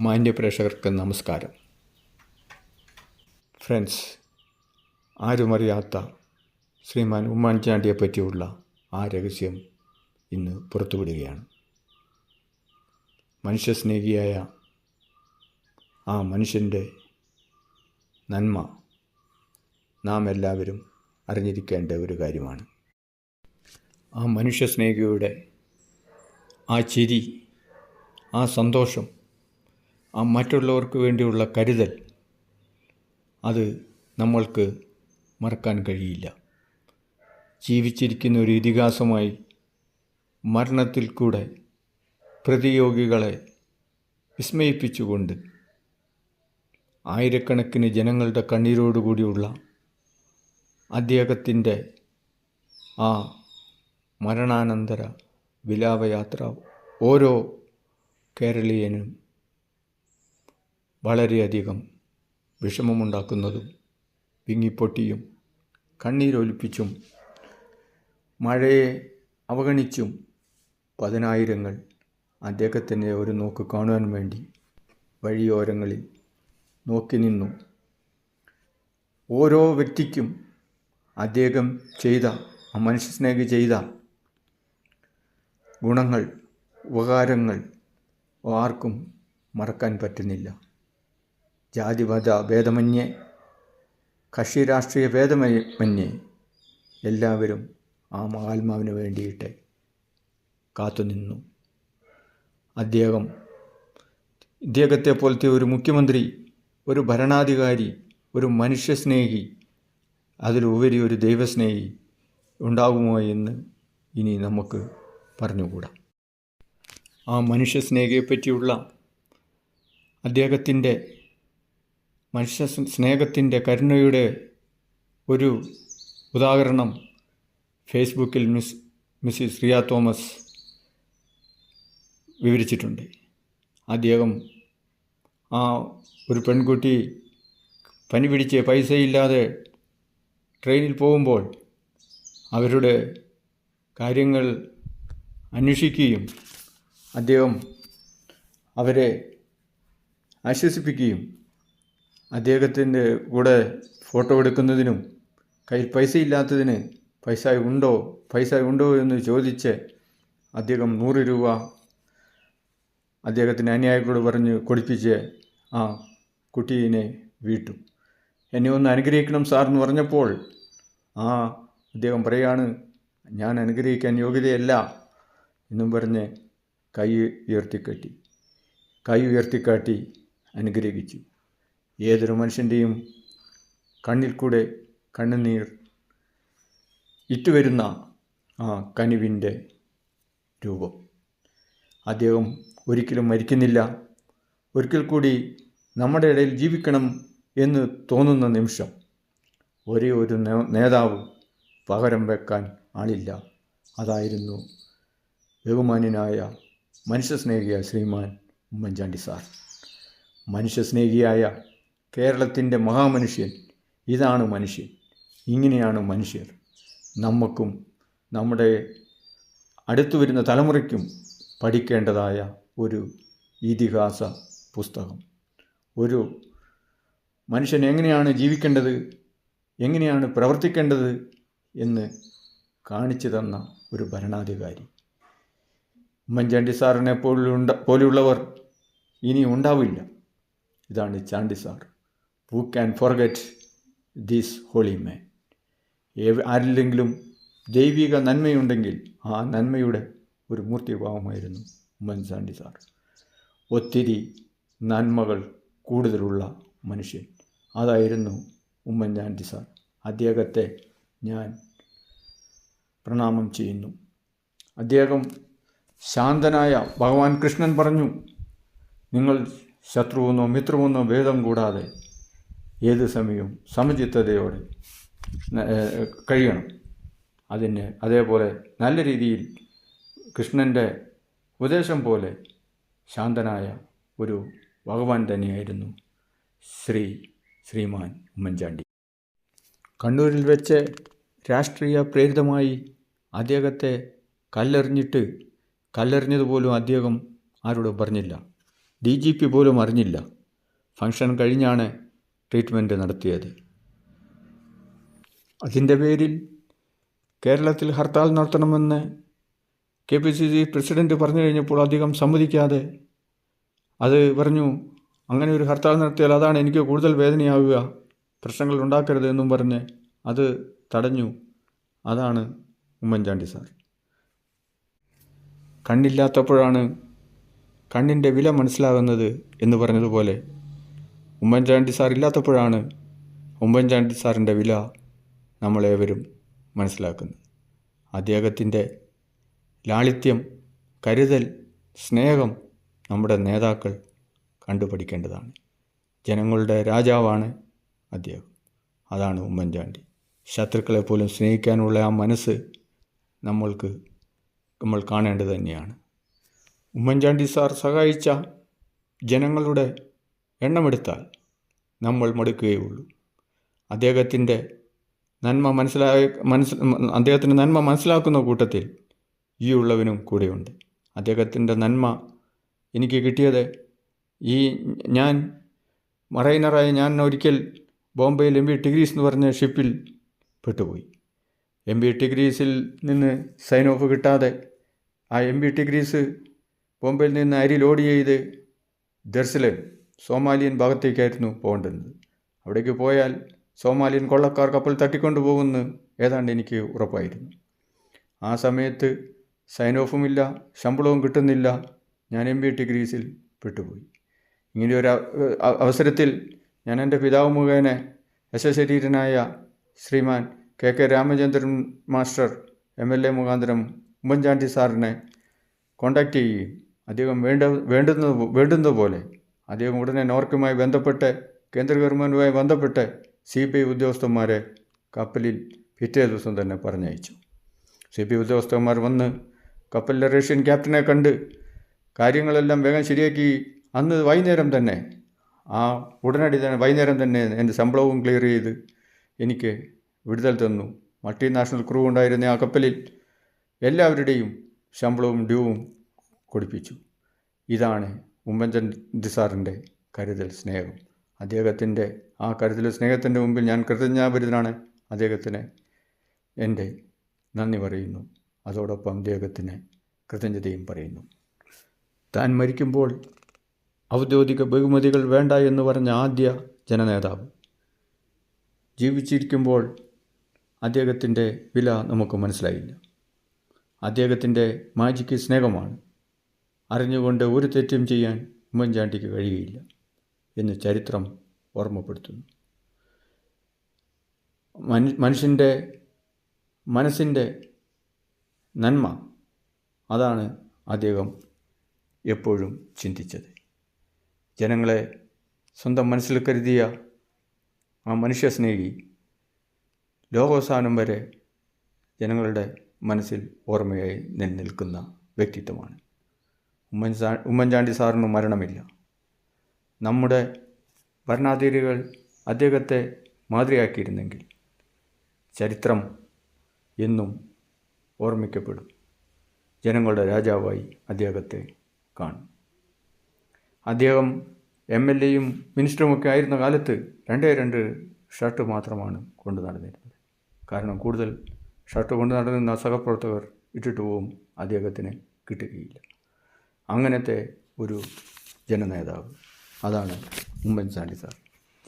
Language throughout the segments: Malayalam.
മാന്യപ്രേക്ഷകർക്ക് നമസ്കാരം. ഫ്രണ്ട്സ് ആരുമറിയാത്ത ശ്രീമാൻ ഉമ്മൻചാണ്ടിയെ പറ്റിയുള്ള ആ രഹസ്യം ഇന്ന് പുറത്തുവിടുകയാണ്. മനുഷ്യസ്നേഹിയായ ആ മനുഷ്യന്റെ നന്മ നാം എല്ലാവരും അറിഞ്ഞിരിക്കേണ്ട ഒരു കാര്യമാണ്. ആ മനുഷ്യസ്നേഹിയുടെ ആ ചിരി ആ സന്തോഷം ആ മറ്റുള്ളവർക്ക് വേണ്ടിയുള്ള കരുതൽ അത് നമ്മൾക്ക് മറക്കാൻ കഴിയില്ല. ജീവിച്ചിരിക്കുന്ന ഒരു ഇതിഹാസമായി മരണത്തിൽ കൂടെ പ്രതിയോഗികളെ വിസ്മയിപ്പിച്ചുകൊണ്ട് ആയിരക്കണക്കിന് ജനങ്ങളുടെ കണ്ണീരോടുകൂടിയുള്ള അദ്ദേഹത്തിന്റെ ആ മരണാനന്തര വിലാപയാത്ര ഓരോ കേരളീയനും വളരെയധികം വിഷമമുണ്ടാക്കുന്നതും വിങ്ങിപ്പൊട്ടിയും കണ്ണീരൊലിപ്പിച്ചും മഴയെ അവഗണിച്ചും പതിനായിരങ്ങൾ അദ്ദേഹത്തിന്റെ ഒരു നോക്ക് കാണുവാൻ വേണ്ടി വഴിയോരങ്ങളിൽ നോക്കി നിന്നു. ഓരോ വ്യക്തിക്കും അദ്ദേഹം ചെയ്ത ആ മനുഷ്യസ്നേഹി ചെയ്ത ഗുണങ്ങൾ ഉപകാരങ്ങൾ ആർക്കും മറക്കാൻ പറ്റുന്നില്ല. ജാതിമത ഭേദമന്യേ കക്ഷി രാഷ്ട്രീയ ഭേദമന്യേ എല്ലാവരും ആ മഹാത്മാവിന് വേണ്ടിയിട്ട് കാത്തുനിന്നു അദ്ദേഹം ഇദ്ദേഹത്തെ പോലത്തെ ഒരു മുഖ്യമന്ത്രി ഒരു ഭരണാധികാരി ഒരു മനുഷ്യസ്നേഹി അതിലുപരി ഒരു ദൈവസ്നേഹി ഉണ്ടാകുമോ എന്ന് ഇനി നമുക്ക് പറഞ്ഞുകൂടാ. ആ മനുഷ്യസ്നേഹിയെ പറ്റിയുള്ള അദ്ദേഹത്തിന്റെ മനുഷ്യ സ്നേഹത്തിന്റെ കരുണയുടെ ഒരു ഉദാഹരണം ഫേസ്ബുക്കിൽ മിസ് മിസ്സിസ് റിയ തോമസ് വിവരിച്ചിട്ടുണ്ട്. അദ്ദേഹം ആ ഒരു പെൺകുട്ടി പനി പിടിച്ച് പൈസയില്ലാതെ ട്രെയിനിൽ പോകുമ്പോൾ അവരുടെ കാര്യങ്ങൾ അന്വേഷിക്കുകയും അദ്ദേഹം അവരെ ആശ്വസിപ്പിക്കുകയും അദ്ദേഹത്തിന്റെ കൂടെ ഫോട്ടോ എടുക്കുന്നതിനും കയ്യിൽ പൈസ ഇല്ലാത്തതിന് പൈസ ഉണ്ടോ പൈസ ഉണ്ടോ എന്ന് ചോദിച്ച് അദ്ദേഹം നൂറ് രൂപ അദ്ദേഹത്തിന്റെ അനുയായികളോട് പറഞ്ഞ് കൊടുപ്പിച്ച് ആ കുട്ടീനെ വീട്ടു. എന്നെ ഒന്ന് അനുഗ്രഹിക്കണം സാർ എന്ന് പറഞ്ഞപ്പോൾ ആ അദ്ദേഹം പറയാണ് ഞാൻ അനുഗ്രഹിക്കാൻ യോഗ്യതയല്ല എന്നും പറഞ്ഞ് കൈ ഉയർത്തിക്കാട്ടി. കൈ ഉയർത്തിക്കാട്ടി അനുഗ്രഹിച്ചു. ഏതൊരു മനുഷ്യന്റെയും കണ്ണിൽ കൂടെ കണ്ണുനീർ ഇറ്റുവരുന്ന ആ കനിവിന്റെ രൂപം. അദ്ദേഹം ഒരിക്കലും മരിക്കുന്നില്ല. ഒരിക്കൽ കൂടി നമ്മുടെ ഇടയിൽ ജീവിക്കണം എന്ന് തോന്നുന്ന നിമിഷം ഒരേ ഒരു നേതാവ് പകരം വെക്കാൻ ആളില്ല. അതായിരുന്നു ബഹുമാന്യനായ മനുഷ്യസ്നേഹിയായ ശ്രീമാൻ ഉമ്മൻചാണ്ടി സാർ. മനുഷ്യസ്നേഹിയായ കേരളത്തിന്റെ മഹാമനുഷ്യൻ. ഇതാണ് മനുഷ്യൻ. ഇങ്ങനെയാണ് മനുഷ്യർ. നമുക്കും നമ്മുടെ അടുത്തു വരുന്ന തലമുറയ്ക്കും പഠിക്കേണ്ടതായ ഒരു ഇതിഹാസ പുസ്തകം. ഒരു മനുഷ്യൻ എങ്ങനെയാണ് ജീവിക്കേണ്ടത് എങ്ങനെയാണ് പ്രവർത്തിക്കേണ്ടത് എന്ന് കാണിച്ചു തന്ന ഒരു ഭരണാധികാരി. ഉമ്മൻചാണ്ടി സാറിനെ പോലുള്ള പോലെയുള്ളവർ ഇനി ഉണ്ടാവില്ല. ഇതാണ് Chandy sir. Who can forget these holy man ആരിലെങ്കിലും ദൈവിക നന്മയുണ്ടെങ്കിൽ ആ നന്മയുടെ ഒരു മൂർത്തിഭാവമായിരുന്നു ഉമ്മൻചാണ്ടി സാർ. ഒത്തിരി നന്മകൾ കൂടുതലുള്ള മനുഷ്യൻ. അതായിരുന്നു ഉമ്മൻചാണ്ടി സാർ. അദ്ദേഹത്തെ ഞാൻ പ്രണാമം ചെയ്യുന്നു. അദ്ദേഹം ശാന്തനായ ഭഗവാൻ കൃഷ്ണൻ പറഞ്ഞു നിങ്ങൾ ശത്രുവെന്നോ മിത്രമെന്നോ ഭേദം കൂടാതെ ഏത് സമയവും സമചിത്തതയോടെ കഴിയണം. അതിന് അതേപോലെ നല്ല രീതിയിൽ കൃഷ്ണന്റെ ഉപദേശം പോലെ ശാന്തനായ ഒരു ഭഗവാൻ തന്നെയായിരുന്നു ശ്രീ ശ്രീമാൻ ഉമ്മൻചാണ്ടി. കണ്ണൂരിൽ വെച്ച് രാഷ്ട്രീയ പ്രേരിതമായി അദ്ദേഹത്തെ കല്ലെറിഞ്ഞിട്ട് കല്ലെറിഞ്ഞതുപോലും അദ്ദേഹം ആരോടും പറഞ്ഞില്ല. ഡി ജി പി പോലും അറിഞ്ഞില്ല. ഫംഗ്ഷൻ കഴിഞ്ഞാണ് ട്രീറ്റ്മെന്റ് നടത്തിയത്. അതിന്റെ പേരിൽ കേരളത്തിൽ ഹർത്താൽ നടത്തണമെന്ന് K P C C president പറഞ്ഞു കഴിഞ്ഞപ്പോൾ അധികം സമ്മതിക്കാതെ അത് പറഞ്ഞു അങ്ങനെ ഒരു ഹർത്താൽ നടത്തിയാൽ അതാണ് എനിക്ക് കൂടുതൽ വേദനയാവുക പ്രശ്നങ്ങൾ ഉണ്ടാക്കരുത് എന്നും പറഞ്ഞ് അത് തടഞ്ഞു. അതാണ് ഉമ്മൻചാണ്ടി സാർ. കണ്ണില്ലാത്തപ്പോഴാണ് കണ്ണിന്റെ വില മനസ്സിലാകുന്നത് എന്ന് പറഞ്ഞതുപോലെ ഉമ്മൻചാണ്ടി സാർ ഇല്ലാത്തപ്പോഴാണ് ഉമ്മൻചാണ്ടി സാറിന്റെ വില നമ്മളേവരും മനസ്സിലാക്കുന്നത്. അദ്ദേഹത്തിന്റെ ലാളിത്യം കരുതൽ സ്നേഹം നമ്മുടെ നേതാക്കൾ കണ്ടുപഠിക്കേണ്ടതാണ്. ജനങ്ങളുടെ രാജാവാണ് അദ്ദേഹം. അതാണ് ഉമ്മൻചാണ്ടി. ശത്രുക്കളെ പോലും സ്നേഹിക്കാനുള്ള ആ മനസ്സ് നമ്മൾക്ക് നമ്മൾ കാണേണ്ടത് തന്നെയാണ്. ഉമ്മൻചാണ്ടി സാർ സഹായിച്ച ജനങ്ങളുടെ എണ്ണമെടുത്താൽ നമ്മൾ മടുക്കുകയുള്ളൂ. അദ്ദേഹത്തിന്റെ നന്മ മനസ്സിലായ മനസ്സ് അദ്ദേഹത്തിന്റെ നന്മ മനസ്സിലാക്കുന്ന കൂട്ടത്തിൽ ഈ ഉള്ളവനും കൂടെയുണ്ട്. അദ്ദേഹത്തിന്റെ നന്മ എനിക്ക് കിട്ടിയത് ഈ ഞാൻ മറൈനറായ ഞാൻ ഒരിക്കൽ ബോംബെയിൽ എം ബി ടിഗ്രീസ് എന്ന് പറഞ്ഞ ഷിപ്പിൽ പെട്ടുപോയി. എം ബി ടിഗ്രീസിൽ നിന്ന് സൈൻ ഓഫ് കിട്ടാതെ ആ എം ബി ടിഗ്രീസ് ബോംബെയിൽ നിന്ന് അരി ലോഡ് ചെയ്ത് ദർസലൻ സോമാലിയൻ ഭാഗത്തേക്കായിരുന്നു പോകേണ്ടത്. അവിടേക്ക് പോയാൽ സോമാലിയൻ കൊള്ളക്കാർ കപ്പൽ തട്ടിക്കൊണ്ടു പോകുമെന്ന് ഏതാണ്ട് എനിക്ക് ഉറപ്പായിരുന്നു. ആ സമയത്ത് സൈൻ ഓഫുമില്ല ശമ്പളവും കിട്ടുന്നില്ല. ഞാൻ എം ബി ടി ഗ്രീസിൽ പെട്ടുപോയി. ഇങ്ങനെ ഒരു അവസരത്തിൽ ഞാൻ എന്റെ പിതാവ് മുഖേന യശശരീരനായ ശ്രീമാൻ K K Ramachandran master M L A മുഖാന്തരം ഉമ്മൻചാണ്ടി സാറിനെ കോണ്ടാക്ട് ചെയ്യുകയും അദ്ദേഹം വേണ്ട വേണ്ടുന്ന വേണ്ടുന്ന പോലെ അദ്ദേഹം ഉടനെ നോർക്കുമായി ബന്ധപ്പെട്ട് കേന്ദ്ര ഗവൺമെന്റുമായി ബന്ധപ്പെട്ട് സി ബി ഐ ഉദ്യോഗസ്ഥന്മാരെ കപ്പലിൽ പിറ്റേ ദിവസം തന്നെ പറഞ്ഞയച്ചു. സി ബി ഐ ഉദ്യോഗസ്ഥന്മാർ വന്ന് കപ്പലിലെ റഷ്യൻ ക്യാപ്റ്റനെ കണ്ട് കാര്യങ്ങളെല്ലാം വേഗം ശരിയാക്കി. അന്ന് വൈകുന്നേരം തന്നെ ആ ഉടനടി തന്നെ വൈകുന്നേരം തന്നെ എന്റെ ശമ്പളവും ക്ലിയർ ചെയ്ത് എനിക്ക് വിടുതൽ തന്നു. മൾട്ടിനാഷണൽ ക്രൂ ഉണ്ടായിരുന്ന ആ കപ്പലിൽ എല്ലാവരുടെയും ശമ്പളവും ഡ്യൂവും കൊടുപ്പിച്ചു. ഇതാണ് ഉമ്മൻചാണ്ടി സാറിന്റെ കരുതൽ സ്നേഹം. അദ്ദേഹത്തിന്റെ ആ കരുതൽ സ്നേഹത്തിന്റെ മുമ്പിൽ ഞാൻ കൃതജ്ഞാപരിതനാണ്. അദ്ദേഹത്തിന് എന്റെ നന്ദി പറയുന്നു. അതോടൊപ്പം അദ്ദേഹത്തിന് കൃതജ്ഞതയും പറയുന്നു. താൻ മരിക്കുമ്പോൾ ഔദ്യോഗിക ബഹുമതികൾ വേണ്ട എന്ന് പറഞ്ഞ ആദ്യ ജനനേതാവ്. ജീവിച്ചിരിക്കുമ്പോൾ അദ്ദേഹത്തിന്റെ വില നമുക്ക് മനസ്സിലായില്ല. അദ്ദേഹത്തിന്റെ മാജിക്ക് സ്നേഹമാണ്. അറിഞ്ഞുകൊണ്ട് ഒരു തെറ്റും ചെയ്യാൻ ഉമ്മൻചാണ്ടിക്ക് കഴിയുകയില്ല എന്ന് ചരിത്രം ഓർമ്മപ്പെടുത്തുന്നു. മനു മനുഷ്യന്റെ മനസ്സിന്റെ നന്മ അതാണ് അദ്ദേഹം എപ്പോഴും ചിന്തിച്ചത്. ജനങ്ങളെ സ്വന്തം മനസ്സിൽ കരുതിയ ആ മനുഷ്യസ്നേഹി ലോകവസാനം വരെ ജനങ്ങളുടെ മനസ്സിൽ ഓർമ്മയായി നിലനിൽക്കുന്ന വ്യക്തിത്വമാണ്. ഉമ്മൻചാ ഉമ്മൻചാണ്ടി സാറിന് മരണമില്ല. നമ്മുടെ ഭരണാധികാരികൾ അദ്ദേഹത്തെ മാതൃകയാക്കിയിരുന്നെങ്കിൽ ചരിത്രം എന്നും ഓർമ്മിക്കപ്പെടും. ജനങ്ങളുടെ രാജാവായി അദ്ദേഹത്തെ കാണും. അദ്ദേഹം എം എൽ എയും മിനിസ്റ്ററുമൊക്കെ ആയിരുന്ന കാലത്ത് രണ്ടേ രണ്ട് ഷർട്ട് മാത്രമാണ് കൊണ്ടു നടന്നിരുന്നത്. കാരണം കൂടുതൽ ഷർട്ട് കൊണ്ടു നടന്നിരുന്ന സഹപ്രവർത്തകർ ഇട്ടിട്ട് പോവും അദ്ദേഹത്തിന് കിട്ടുകയില്ല. അങ്ങനത്തെ ഒരു ജനനേതാവ്. അതാണ് ഉമ്മൻചാണ്ടി സാർ.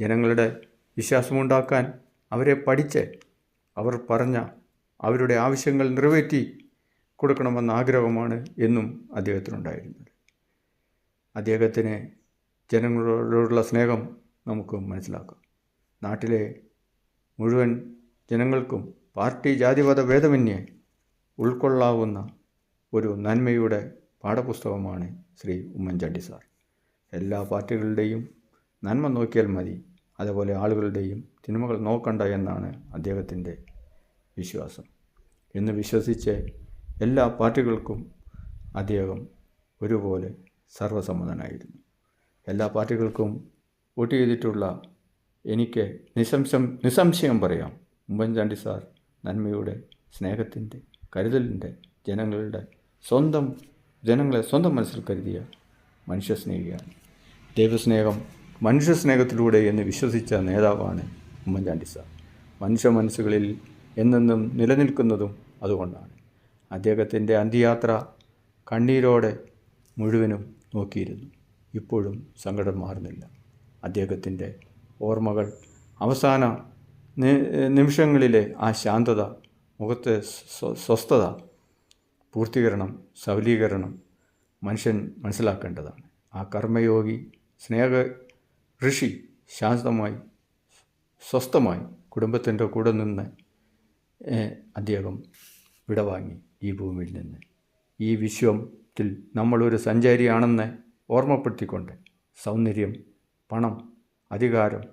ജനങ്ങളുടെ വിശ്വാസമുണ്ടാക്കാൻ അവരെ പഠിച്ച് അവർ പറഞ്ഞ അവരുടെ ആവശ്യങ്ങൾ നിറവേറ്റി കൊടുക്കണമെന്ന ആഗ്രഹമാണ് എന്നും അദ്ദേഹത്തിനുണ്ടായിരുന്നത്. അദ്ദേഹത്തിന് ജനങ്ങളോടുള്ള സ്നേഹം നമുക്ക് മനസ്സിലാക്കാം. നാട്ടിലെ മുഴുവൻ ജനങ്ങൾക്കും പാർട്ടി ജാതിമത ഭേദമന്യേ ഉൾക്കൊള്ളാവുന്ന ഒരു നന്മയുടെ പാഠപുസ്തകമാണ് ശ്രീ ഉമ്മൻചാണ്ടി സാർ. എല്ലാ പാർട്ടികളുടെയും നന്മ നോക്കിയാൽ മതി അതേപോലെ ആളുകളുടെയും തിന്മകൾ നോക്കണ്ട എന്നാണ് അദ്ദേഹത്തിന്റെ വിശ്വാസം. എന്ന് വിശ്വസിച്ച് എല്ലാ പാർട്ടികൾക്കും അദ്ദേഹം ഒരുപോലെ സർവസമ്മതനായിരുന്നു. എല്ലാ പാർട്ടികൾക്കും വോട്ട് ചെയ്തിട്ടുള്ള എനിക്ക് നിസംശം നിസംശയം പറയാം ഉമ്മൻചാണ്ടി സാർ നന്മയുടെ സ്നേഹത്തിന്റെ കരുതലിന്റെ ജനങ്ങളുടെ സ്വന്തം ജനങ്ങളെ സ്വന്തം മനസ്സിൽ കരുതിയ മനുഷ്യസ്നേഹിയാണ് ദൈവസ്നേഹം മനുഷ്യസ്നേഹത്തിലൂടെ എന്ന് വിശ്വസിച്ച നേതാവാണ് ഉമ്മൻചാണ്ടി സാർ. മനുഷ്യ മനസ്സുകളിൽ എന്നെന്നും നിലനിൽക്കുന്നതും അതുകൊണ്ടാണ്. അദ്ദേഹത്തിന്റെ അന്ത്യയാത്ര കണ്ണീരോടെ മുഴുവനും നോക്കിയിരുന്നു. ഇപ്പോഴും സങ്കടം മാറുന്നില്ല. അദ്ദേഹത്തിന്റെ ഓർമ്മകൾ അവസാന നിമിഷങ്ങളിലെ ആ ശാന്തത മുഖത്തെ സ്വസ്ഥത പൂർത്തീകരണം സബലീകരണം മനുഷ്യൻ മനസ്സിലാക്കേണ്ടതാണ്. ആ കർമ്മയോഗി സ്നേഹ ഋഷി ശാന്തമായി സ്വസ്ഥമായി കുടുംബത്തിന്റെ കൂടെ നിന്ന് അദ്ദേഹം വിടവാങ്ങി ഈ ഭൂമിയിൽ നിന്ന്. ഈ വിശ്വത്തിൽ നമ്മളൊരു സഞ്ചാരിയാണെന്ന് ഓർമ്മപ്പെടുത്തിക്കൊണ്ട് സൗന്ദര്യം പണം അധികാരം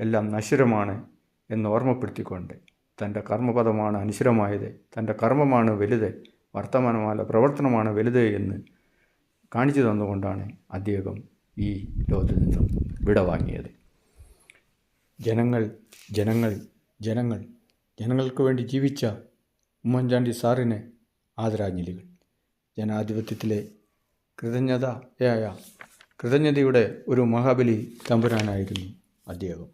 എല്ലാം നശ്വരമാണ് എന്ന് ഓർമ്മപ്പെടുത്തിക്കൊണ്ട് തന്റെ കർമ്മപദമാണ് അനശ്വരമായത് തന്റെ കർമ്മമാണ് വലുത് വർത്തമാനമല്ല പ്രവർത്തനമാണ് വലുത് എന്ന് കാണിച്ചു തന്നുകൊണ്ടാണ് അദ്ദേഹം ഈ ലോകത്തിൽ നിന്നും വിടവാങ്ങിയത്. ജനങ്ങൾ ജനങ്ങൾ ജനങ്ങൾ ജനങ്ങൾക്ക് വേണ്ടി ജീവിച്ച ഉമ്മൻചാണ്ടി സാറിന് ആദരാഞ്ജലികൾ. ജനാധിപത്യത്തിലെ കൃതജ്ഞതയായ കൃതജ്ഞതയുടെ ഒരു മഹാബലി തമ്പുരാനായിരുന്നു അദ്ദേഹം.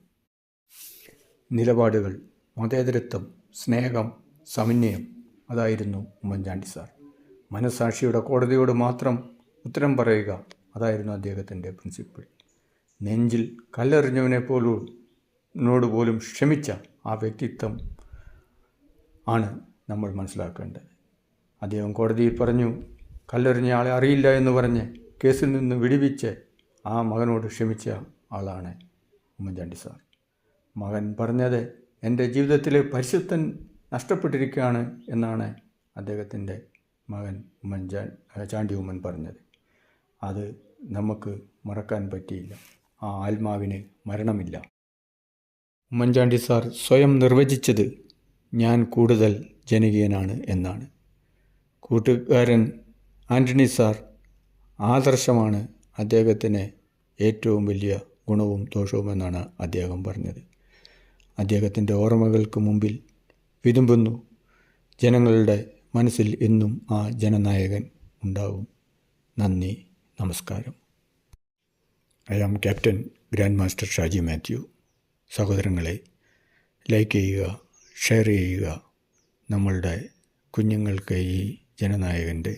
നിലപാടുകൾ മതേതരത്വം സ്നേഹം സമന്വയം അതായിരുന്നു ഉമ്മൻചാണ്ടി സാർ. മനസാക്ഷിയുടെ കോടതിയോട് മാത്രം ഉത്തരം പറയുക അതായിരുന്നു അദ്ദേഹത്തിന്റെ പ്രിൻസിപ്പിൾ. നെഞ്ചിൽ കല്ലെറിഞ്ഞവനെ പോലും നോട് പോലും ക്ഷമിച്ച ആ വ്യക്തിത്വം ആണ് നമ്മൾ മനസ്സിലാക്കേണ്ടത്. അദ്ദേഹം കോടതിയിൽ പറഞ്ഞു കല്ലെറിഞ്ഞ ആളെ അറിയില്ല എന്ന് പറഞ്ഞ് കേസിൽ നിന്ന് വിടിവിച്ച് ആ മകനോട് ക്ഷമിച്ച ആളാണ് ഉമ്മൻചാണ്ടി സാർ. മകൻ പറഞ്ഞത് എന്റെ ജീവിതത്തിലെ പരിശുദ്ധൻ നഷ്ടപ്പെട്ടിരിക്കുകയാണ് എന്നാണ് അദ്ദേഹത്തിന്റെ മകൻ ഉമ്മൻചാൻ ചാണ്ടി ഉമ്മൻ പറഞ്ഞത്. അത് നമുക്ക് മറക്കാൻ പറ്റിയില്ല. ആ ആത്മാവിന് മരണമില്ല. ഉമ്മൻചാണ്ടി സാർ സ്വയം നിർവചിച്ചത് ഞാൻ കൂടുതൽ ജനകീയനാണ് എന്നാണ്. കൂട്ടുകാരൻ ആന്റണി സാർ ആദർശമാണ് അദ്ദേഹത്തിന് ഏറ്റവും വലിയ ഗുണവും ദോഷവുമെന്നാണ് അദ്ദേഹം പറഞ്ഞത്. അദ്ദേഹത്തിന്റെ ഓർമ്മകൾക്ക് മുമ്പിൽ വിതുമ്പുന്നു. ജനങ്ങളുടെ മനസ്സിൽ എന്നും ആ ജനനായകൻ ഉണ്ടാവും. നന്ദി നമസ്കാരം. I am captain grand master Shaji Mathew. സഹോദരങ്ങളെ ലൈക്ക് ചെയ്യുക ഷെയർ ചെയ്യുക. നമ്മളുടെ കുഞ്ഞുങ്ങൾക്ക് ഈ ജനനായകന്റെ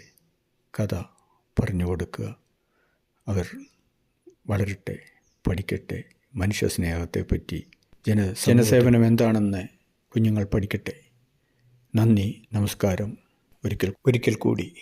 കഥ പറഞ്ഞു കൊടുക്കുക. അവർ വളരട്ടെ പഠിക്കട്ടെ മനുഷ്യ സ്നേഹത്തെപ്പറ്റി ജന ജനസേവനം എന്താണെന്ന് കുഞ്ഞുങ്ങൾ പഠിക്കട്ടെ. നന്ദി നമസ്കാരം. ഒരിക്കൽ ഒരിക്കൽ കൂടി.